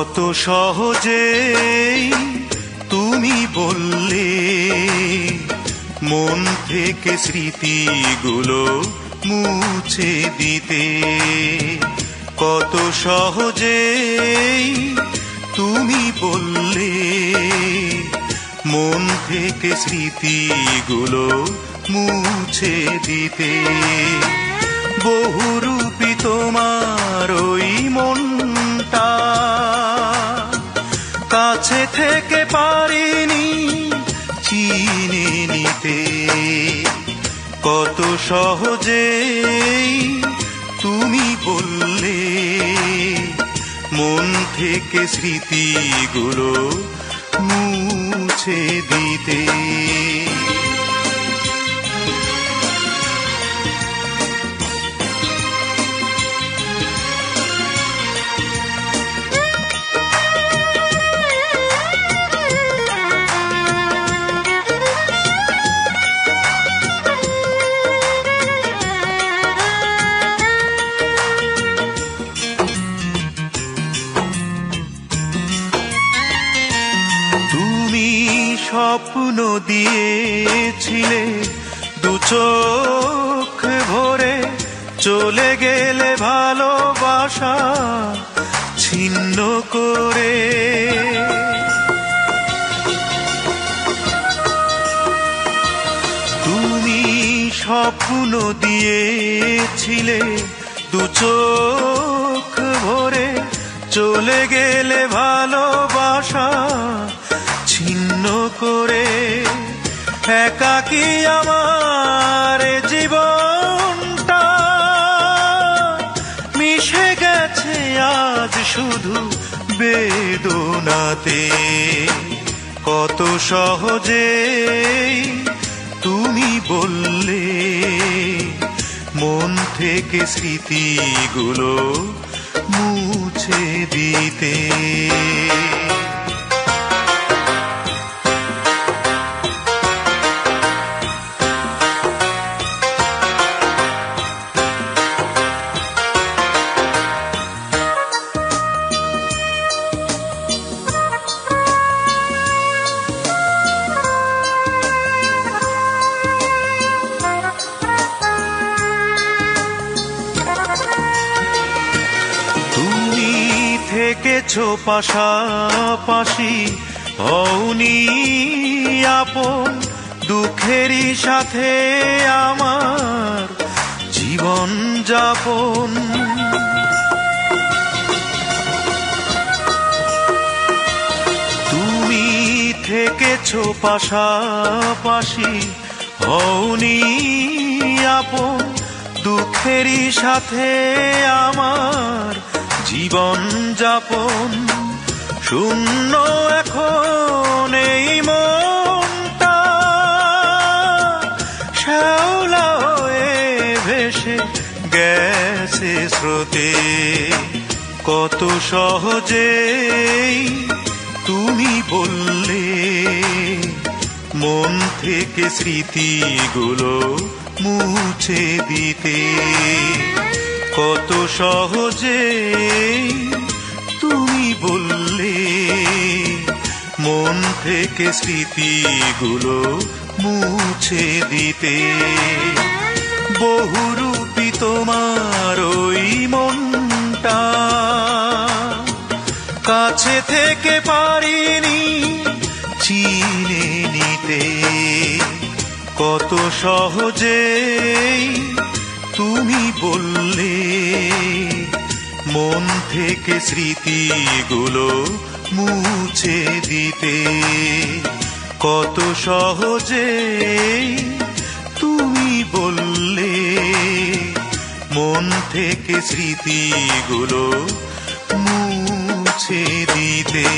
কত সহজে তুমি বললে, মন থেকে স্মৃতিগুলো মুছে দিতে। কত সহজে তুমি বললে, মন থেকে স্মৃতিগুলো মুছে দিতে। বহুরূপী তোমার ওই মনটা কাছে থেকে পারিনি চিনে নিতে। কত সহজে তুমি বললে মন থেকে স্মৃতিগুলো মুছে দিতে। স্বপ্ন দিয়েছিলে। দু চোখ ভরে চলে গেলে ভালোবাসা ছিন্ন করে। তুমি স্বপ্ন দিয়েছিলে। দু চোখ ভরে চলে গেলে ভালোবাসা একাকি আমার জীবনটা? মিশে গেছে আজ শুধু বেদনাতে। কত সহজে তুমি বললে, মন থেকে স্মৃতিগুলো মুছে দিতে। থেকেছো পাশাপাশি? হওনি আপন দুঃখেরই সাথে আমার জীবন যাপন। তুমি থেকেছো পাশাপাশি হওনি আপন দুঃখেরই সাথে আমার জীবন যাপন, শূন্য এখন এই মনটা। শ্যাওলা হয়ে ভেসে গেছে স্রোতে। কত সহজে তুমি বললে, মন থেকে স্মৃতিগুলো মুছে দিতে। কত সহজে তুমি বললে, মন থেকে স্মৃতিগুলো মুছে দিতে। বহুরূপী তোমার ওই মনটা কাছে থেকে পারিনি চিনে নিতে। কত সহজে তুমি বললে থেকে স্মৃতিগুলো মুছে দিতে। কত সহজে তুমি বললে মন থেকে স্মৃতিগুলো মুছে দিতে।